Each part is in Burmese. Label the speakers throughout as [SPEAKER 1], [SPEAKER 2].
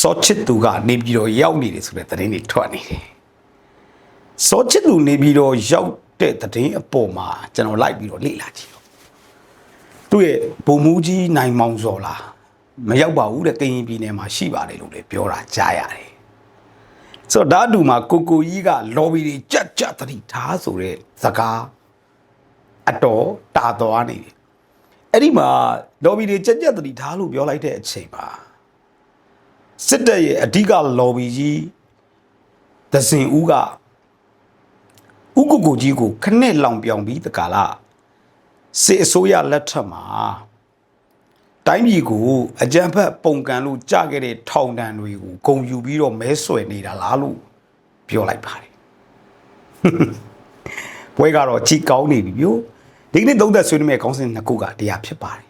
[SPEAKER 1] စောချစ်သူကနေပြီးတော့ရောက်နေတယ်ဆိုတဲ့သတင်းတွေထွက်နေတယ်စောချစ်သူနေပြီးတော့ရောက်တဲ့သတင်းအပေါ်မှာကျွန်တော်လိုက်ပြီးတော့လေ့လာကြည့်တော့သူ့ရဲ့ဘုံမူကြီးနိုင်မောင်စော်လားမရောက်ပါဘူးတဲ့ကရင်ပြည်နယ်မှာရှိပါတယ်လို့လည်းပြောတာကြားရတယ်ဆိုတော့ဓာတ်တူမှာကိုကိုကြီးက lobby တွေကြက်ကြက်တတိထားဆိုတဲ့စကားအတော်တာတော်နေတယ်အဲ့ဒီမှာ lobby တွေကြက်ကြက်တတိထားလို့ပြောလိုက်တဲ့အချိန်မှာ စစ်တပ်ရဲ့အဓိက lobby ကြီးသစင်ဦးကဥကုကိုကြီးကိုခနဲ့လောင်ပြောင်ပြီးတကာလာစစ်အစိုးရလက်ထက်မှာတိုင်းပြည်ကိုအကြံဖက်ပုံကန်လို့ကြခဲ့တဲ့ထောင်တန်းတွေကိုဂုံယူပြီးတော့မဲဆွယ်နေတာလားလို့ပြောလိုက်ပါတယ်ဘွဲကတော့ကြည်ကောင်းနေပြီပြိုဒီကနေ့သုံးသက်ဆွေးနွေးမယ့်ခေါင်းစဉ်နှစ်ခုကတရားဖြစ်ပါတယ်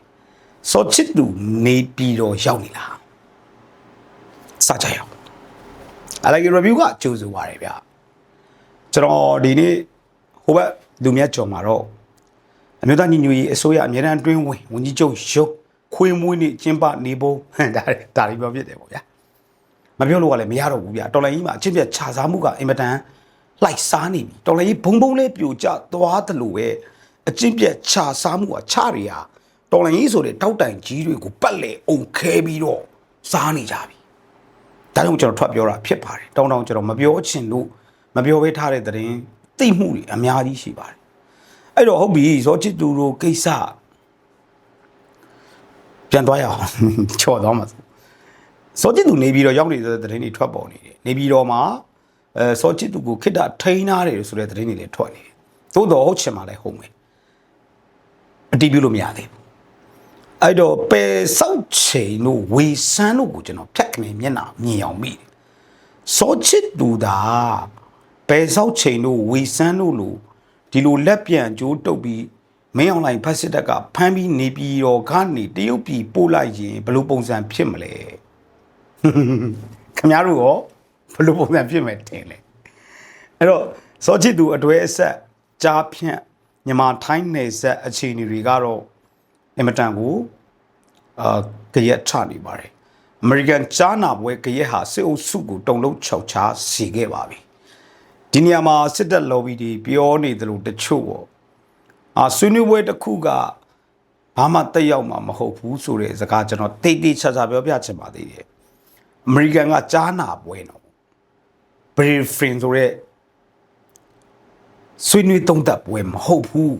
[SPEAKER 1] စောချစ်သူနေပြီးတော့ရောက်နေလား စကြရအောင်အလိုက် review ကကြိုးဆိုပါရဗျကျွန်တော်ဒီနေ့ဟိုဘက်လူမြတ်ကြော်မှာတော့အမျိုးသားညီညွတ်ရေးအစိုးရအမြဲတမ်းတွင်းဝင်ဝန်ကြီးချုပ်ရုပ်ခွေးမွေးနေကျင်းပနေဖို့ဟန်ဒါဒါလေးပြောပြတယ်ပေါ့ဗျာမပြောလို့ကလည်းမရတော့ဘူးဗျာတော်လိုင်းကြီးမှာအချင်းပြတ်ခြာစားမှုကအင်မတန်လိုက်စားနေပြီတော်လိုင်းကြီးဘုံဘုံလေးပြိုကျသွားတယ်လို့ပဲအချင်းပြတ်ခြာစားမှုကခြာတွေဟာတော်လိုင်းကြီးဆိုတဲ့တောက်တိုင်ကြီးတွေကိုပတ်လေအုံခဲပြီးတော့စားနေကြပြီ ဒါကြောင့်ကျွန်တော်ထွက်ပြောတာဖြစ်ပါတယ်တောင်းတောင်းကျွန်တော်မပြောချင်လို့မပြောဘဲထားတဲ့သတင်းသိမှုတွေအများကြီးရှိပါတယ်အဲ့တော့ဟုတ်ပြီဇောချစ်သူတို့ကိစ္စပြန်သွားရအောင်ချော်သွားမှာဇောချစ်သူနေပြီးတော့ရောက်နေတဲ့သတင်းတွေထွက်ပေါ်နေတယ်နေပြီးတော့မှအဲဇောချစ်သူကိုခိတ္တထိန်းထားတယ်ဆိုတဲ့သတင်းတွေလည်းထွက်နေတယ်သို့တော့ဟုတ်ချင်မှလည်းဟုတ်မယ်အတိပြုလို့မရသေးဘူး အဲ့တော့ပယ်ဆောက်ချိန်တို့ဝေဆန်းတို့ကိုကျွန်တော်ဖြတ်ကနေမျက်နှာမြင်အောင်မိတယ်စောချစ်သူသာပယ်ဆောက်ချိန်တို့ဝေဆန်းတို့လို့ဒီလိုလက်ပြန်ကြိုးတုပ်ပြီးမင်းအောင်လိုင်းဖက်စစ်တပ်ကဖမ်းပြီးနေပြီးတော့ကနေတရုတ်ပြည်ပို့လိုက်ရင်ဘယ်လိုပုံစံဖြစ်မလဲခင်ဗျားတို့ရောဘယ်လိုပုံစံဖြစ်မယ်ထင်လဲအဲ့တော့စောချစ်သူအတွဲအဆက်ကြားဖြန့်မြန်မာထိုင်းနယ်ဆက်အခြေအနေတွေကတော့ အင်မတန်ကိုအာကြရက်ချနေပါတယ်အမေရိကန်ကြားနာပွဲကြရက်ဟာစစ်အုပ်စုကိုတုံလုံးခြောက်ချားစီခဲ့ပါပြီဒီနေရာမှာစစ်တပ် lobby တွေပြောနေသလိုတချို့ပေါ့အာဆွေးနွေးပွဲတစ်ခုကဘာမှတက်ရောက်မှာမဟုတ်ဘူးဆိုတဲ့စကားကျွန်တော်တိတ်တိတ်ချာချာပြောပြချင်ပါသေးတယ်အမေရိကန်ကကြားနာပွဲတော့ briefing ဆိုတဲ့ဆွေးနွေးသုံးသပ်ပွဲမဟုတ်ဘူး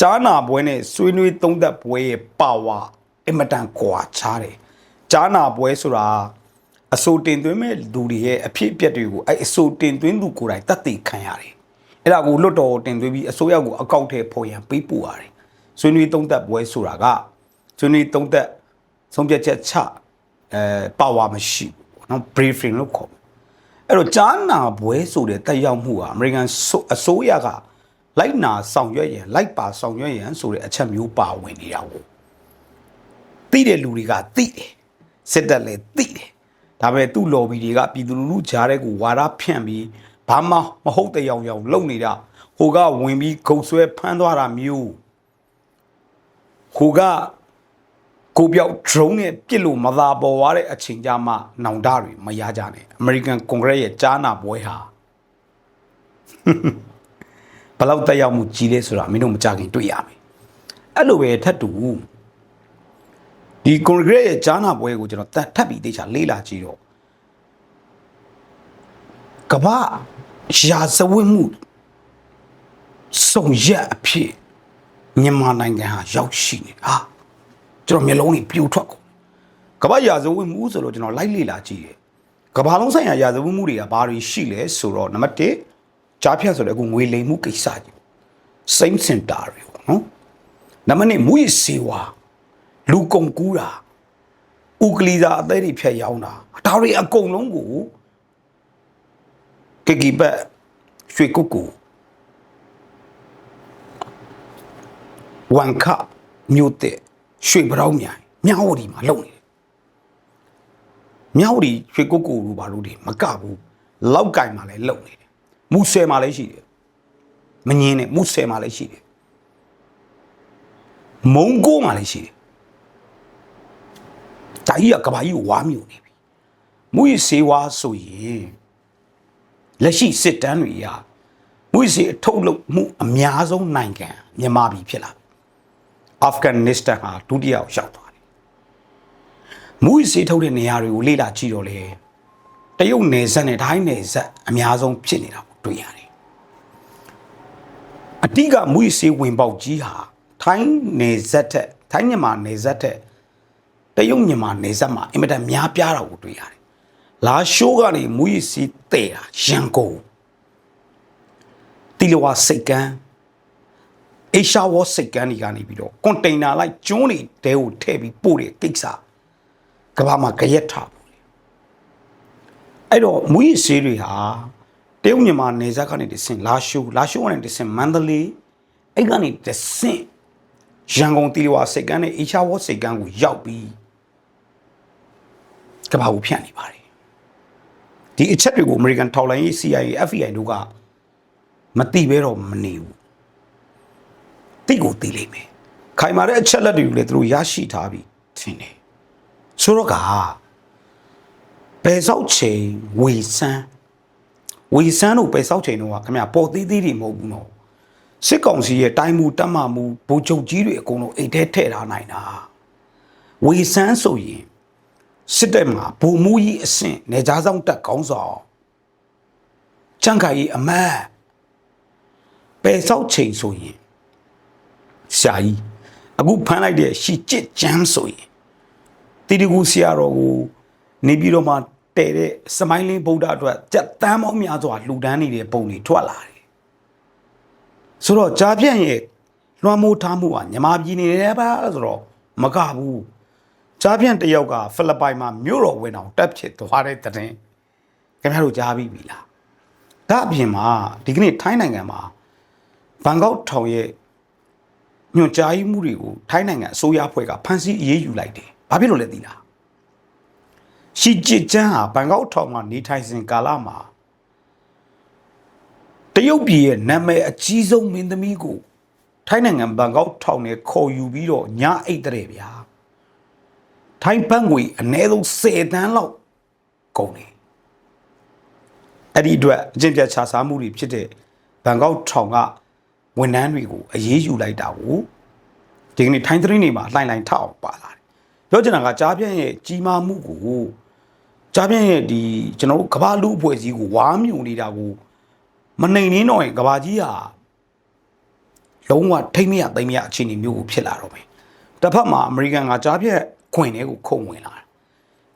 [SPEAKER 1] ကြားနာပွဲနဲ့ဆွေးနွေးသုံးသပ်ပွဲရဲ့ပါဝါအင်မတန်ကွာခြားတယ်ကြားနာပွဲဆိုတာအဆိုတင်သွင်းမဲ့လူတွေရဲ့အဖြစ်အပျက်တွေကိုအဲ့အဆိုတင်သွင်းသူကိုယ်တိုင်တတ်သိခံရတယ်အဲ့ဒါကိုလွတ်တော်တင်သွင်းပြီးအဆိုရကိုအကောက်ထဲပေါ်ရန်ပေးပို့ရတယ်ဆွေးနွေးသုံးသပ်ပွဲဆိုတာကဆွေးနွေးသုံးသပ်ဆုံးဖြတ်ချက်ချအဲပါဝါမရှိဘူးနော် briefing လို့ခေါ်အဲ့တော့ကြားနာပွဲဆိုတဲ့တက်ရောက်မှုဟာအမေရိကန်အစိုးရက လိုက်နာဆောင်ရွက်ရန်လိုက်ပါဆောင်ရွက်ရန်ဆိုတဲ့အချက်မျိုးပါဝင်နေတာကိုသိတဲ့လူတွေကသိတယ်စစ်တပ်လည်းသိတယ်ဒါပေမဲ့သူ့ lobby တွေကပြည်သူလူထုကြားတဲ့ကိုဝါဒဖြန့်ပြီးဘာမှမဟုတ်တဲ့ရောင်ရောင်လုပ်နေတာဟိုကဝင်ပြီးဂုံဆွဲဖမ်းသွားတာမျိုးဟိုကကိုပြောက် drone နဲ့ပြစ်လို့မသာပေါ်သွားတဲ့အချိန်ကြမှာနောင်တတွေမရကြနဲ့ American Congress ရဲ့ကြားနာပွဲဟာ ဘယ်လောက်တက်ရောက်မှုကြီးလဲဆိုတာမင်းတို့မကြခင်တွေ့ရမယ်အဲ့လိုပဲထပ်တူဒီ Congress ရဲ့ကြားနာပွဲကိုကျွန်တော်ထပ်ပြီးတေချာလေးလာကြည့်တော့ကမ္ဘာရာဇဝတ်မှုစုံရက်အဖြစ်မြန်မာနိုင်ငံဟာရောက်ရှိနေဟာကျွန်တော်မျိုးလုံးတွေပြိုထွက်ကုန်ကမ္ဘာရာဇဝတ်မှုဆိုတော့ကျွန်တော်လိုက်လေ့လာကြည့်တယ်ကမ္ဘာလုံးဆိုင်ရာရာဇဝတ်မှုတွေကဘာတွေရှိလဲဆိုတော့နံပါတ်1 ကြားဖြတ်ဆိုတဲ့အခုငွေလိမ်မှုကိစ္စကြီး same center တွေပေါ့နော်နံပါတ်2မူရစေဝါလူကုန်ကူးတာဥကလီစာအသေးတွေဖြတ်ရောင်းတာဒါတွေအကုန်လုံးကိုကကီဘတ်ရွှေကုတ်ကူဝန်ခမြို့တဲ့ရွှေပြောင်းမြိုင်မြောက်ဝတီမှာလုံနေတယ်မြောက်ဝတီရွှေကုတ်ကူလူဘာလို့ဒီမကဘူးလောက်ကင်မှာလည်းလုံနေတယ် မူဆယ်မှာလည်းရှိတယ်မငင်းနဲ့မူဆယ်မှာလည်းရှိတယ်မုံကိုမှာလည်းရှိတယ်ဒါကြီးကကဘာကြီးကိုဝါမျိုးနေပြီမူရစေဝါဆိုရင်လက်ရှိစစ်တမ်းတွေအရမူရစေအထုတ်လုပ်မှုအများဆုံးနိုင်ငံမြန်မာပြည်ဖြစ်လာအာဖဂန်နစ္စတန်ဟာဒုတိယရောက်ရောက်သွားတယ်မူရစေထုတ်တဲ့နေရာတွေကိုလေ့လာကြည့်တော့လေတရုတ်နယ်စပ်နဲ့ထိုင်းနယ်စပ်အများဆုံးဖြစ်နေတာကို တွေ့ရတယ်အတိကမူရစေဝင်ပေါက်ကြီးဟာထိုင်းနယ်စပ်ထက်ထိုင်းမြန်မာနယ်စပ်ထက်တရုတ်မြန်မာနေဆက်မှာအင်မတန်များပြားတာကိုတွေ့ရတယ်။လာရှိုးကနေမူရစီတဲ့တာရန်ကုန်တီလဝါစိတ်ကန်းအေရှာဝေါ်စိတ်ကန်းတွေကနေပြီးတော့ကွန်တိန်နာလိုက်ကျွန်းတွေတဲကိုထည့်ပြီးပို့တဲ့ကိစ္စကဘာမှာကြရက်ထားဘူးလေအဲ့တော့မူရစီတွေဟာ တရုတ်မြန်မာနေဆက်ကနေတဆင့်လာရှိုးလာရှိုးကနေတဆင့်မန္တလေးအဲ့ကနေတဆင့်ရန်ကုန်တီလဝါစိတ်ကန်းနဲ့အေရှာဝေါ်စိတ်ကန်းကိုရောက်ပြီးကဘာကိုဖြန့်နေပါတယ်ဒီအချက်တွေကို American ထောက်လိုင်းရေး CIA FBI တို့ကမတိဘဲတော့မနေဘူးတိကိုတိလိမ့်မယ်ခိုင်မာတဲ့အချက်လက်တွေကိုလည်းသူတို့ရရှိထားပြီထင်တယ်ဆိုတော့ကပယ်ဆောက်ချိန်ဝေဆန်း ဝေဆန်းတို့ပယ်ဆောက်ချိန်တော့ခင်ဗျာပေါ်သေးသေးတွေမဟုတ်ဘူးနော်စစ်ကောင်စီရဲ့တိုင်းမှုတက်မှမှုဗိုလ်ချုပ်ကြီးတွေအကုန်လုံးအိတ်ထဲထည့်ထားနိုင်တာဝေဆန်းဆိုရင်စစ်တပ်မှာဗိုလ်မှူးကြီးအဆင့်နေကြားဆောင်တက်ကောင်းဆောင်ချန်ခိုင်ကြီးအမတ်ပယ်ဆောက်ချိန်ဆိုရင်ရှာကြီးအခုဖမ်းလိုက်တဲ့ရှီကျစ်ချမ်းဆိုရင်တီတီကူဆရာတော်ကိုနေပြီးတော့မှ တဲ့တဲ့စမိုင်းလင်းဗုဒ္ဓအတွက်ကြက်တမ်းပေါင်းများစွာလှူဒန်းနေတဲ့ပုံတွေထွက်လာတယ်ဆိုတော့ကြားပြန့်ရဲ့လွှမ်းမိုးထားမှုကညီမပြည်နေတယ်ပါဆိုတော့မကဘူးကြားပြန်တစ်ယောက်ကဖိလစ်ပိုင်မှာမြို့တော်ဝင်အောင်တက်ဖြစ်သွားတဲ့တဲ့တင်ခင်ဗျားတို့ကြားပြီးပြီလားဒါအပြင်မှာဒီကနေ့ထိုင်းနိုင်ငံမှာဘန်ကောက်ထောင်ရဲ့ညွှန်ကြားရေးမှုတွေကိုထိုင်းနိုင်ငံအစိုးရအဖွဲ့ကဖမ်းဆီးအရေးယူလိုက်တယ်ဘာဖြစ်လို့လဲသိလား ရှီဂျစ်ကျန်းဟာဘန်ကောက်ထောင်မှာနေထိုင်စဉ်ကာလမှာတရုတ်ပြည်ရဲ့နာမည်အကြီးဆုံးမင်းသမီးကိုထိုင်းနိုင်ငံဘန်ကောက်ထောင်နဲ့ခေါ်ယူပြီးတော့ညအိတ်တဲ့ဗျာထိုင်းဘတ်ငွေအနည်းဆုံး10တန်းလောက်ကုန်တယ်အဲ့ဒီအတွက်အကျင့်ပြတ်ခြားစားမှုတွေဖြစ်တဲ့ဘန်ကောက်ထောင်ကဝန်ထမ်းတွေကိုအရေးယူလိုက်တာကိုဒီကနေ့ထိုင်းသတင်းတွေမှာလှိုင်လှိုင်ထအောင်ပါလာတယ်ပြောချင်တာကကြားပြန့်ရဲ့ကြီးမားမှုကို ကြားပြန့်ရဲ့ဒီကျွန်တော်တို့ကမ္ဘာလူအဖွဲ့အစည်းကိုဝါမြုံနေတာကိုမနှိမ်နှင်းတော့ရင်ကမ္ဘာကြီးဟာလုံးဝထိမ့်မရသိမ့်မရအခြေအနေမျိုးကိုဖြစ်လာတော့မယ်တစ်ဖက်မှာအမေရိကန်ကကြားပြန့်ခွင်တွေကိုခုံဝင်လာတာ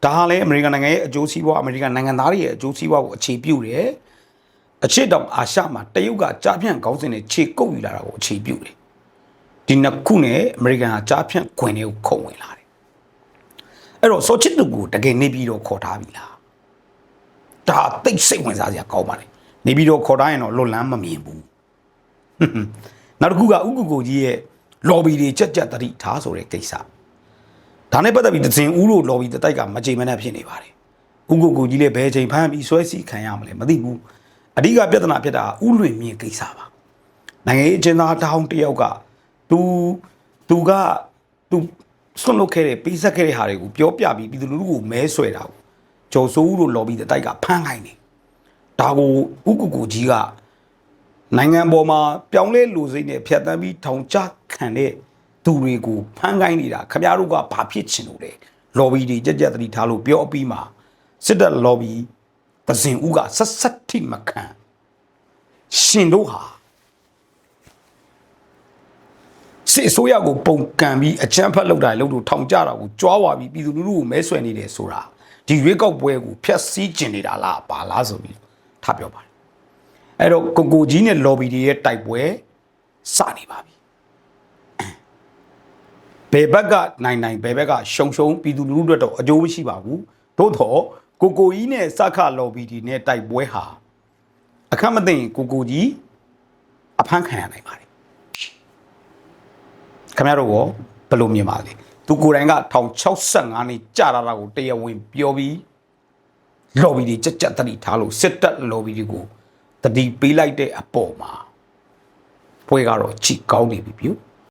[SPEAKER 1] ဒါဟာလည်းအမေရိကန်နိုင်ငံရဲ့အကျိုးစီးပွားအမေရိကန်နိုင်ငံသားတွေရဲ့အကျိုးစီးပွားကိုအခြေပြုတယ်အချစ်တောင်အာရှမှာတရုတ်ကကြားပြန့်ကောင်းစင်နဲ့ခြေကုပ်ယူလာတာကိုအခြေပြုတယ်ဒီနှစ်ခုနဲ့အမေရိကန်ကကြားပြန့်ခွင်တွေကိုခုံဝင်လာတယ် အဲ့တော့စောချစ်သူကိုတကယ်နေပြီးတော့ခေါ်ထားပြီလားဒါသိစိတ်ဝင်စားစရာကောင်းပါလေနေပြီးတော့ခေါ်ထားရင်တော့လွတ်လန်းမမြင်ဘူးနောက်တစ်ခုကဥက္ကုကိုကြီးရဲ့ lobby တွေကြက်ကြက်တတိထားဆိုတဲ့ကိစ္စဒါနဲ့ပတ်သက်ပြီးတစင်ဦးလို့ lobby တိုက်ကမကြေမနက်ဖြစ်နေပါတယ်။ဥကိုကိုကြီးလည်းဘယ်ချိန်ဖမ်းပြီးဆွဲစီခံရမလဲမသိဘူး။အဓိကပြဿနာဖြစ်တာဥလွင်မြင့်ကိစ္စပါ။နိုင်ငံရေးအကျဉ်းသားတောင်းတယောက်ကသူသူကသူ ဆွန့်လွတ်ခဲ့တဲ့ပေးဆက်ခဲ့တဲ့ဟာတွေကိုပြောပြပြီးပြည်သူလူထုကိုမဲဆွဲတာကိုကျော်စိုးဦးလို့ lobby တိုက်ကဖမ်းခိုင်းတယ်။ဒါကိုဥကိုကိုကြီးကနိုင်ငံပေါ်မှာပြောင်းလဲလူစိတ်နဲ့ဖြတ်တန်းပြီးထောင်ချခံတဲ့သူတွေကိုဖမ်းခိုင်းနေတာခမရတို့ကဘာဖြစ်ချင်လို့လဲ lobby တွေကြက်ကြက်တတိထားလို့ပြောအပြီးမှာစစ်တပ် lobby ပဇင်ဦးကဆက်ဆက်ထိမခံရှင်တို့ဟာ စစ်အစိုးရကိုပုံကံပြီးအချမ်းဖက်လုပ်တာလုပ်လို့ထောင်ကြတာကိုကြွားဝါပြီးပြည်သူလူထုကိုမဲဆွယ်နေတယ်ဆိုတာဒီရွေးကောက်ပွဲကိုဖျက်ဆီးကျင်နေတာလားပါလားဆိုပြီးထပ်ပြောပါတယ်အဲ့တော့ကိုကိုကြီးနဲ့ lobby တွေရဲ့တိုက်ပွဲစနေပါပြီဘယ်ဘက်ကနိုင်နိုင်ဘယ်ဘက်ကရှုံရှုံပြည်သူလူထုအတွက်တော့အကျိုးမရှိပါဘူးသို့တော့ကိုကိုကြီးနဲ့စခ lobby တွေနဲ့တိုက်ပွဲဟာအခက်မသိရင်ကိုကိုကြီးအဖမ်းခံရနိုင်ပါတယ် ခင်ဗျားတို့ရောဘယ်လိုမြင်ပါလဲသူကိုယ်တိုင်က1065နှစ်ကြာလာတာကိုတရားဝင်ပြောပြီး lobby တွေကြက်ကြက်တတိထားလို့စစ်တပ် lobby တွေကိုတတိပေးလိုက်တဲ့အပေါ်မှာပွဲကတော့ကြည်ကောင်းနေပြီပြု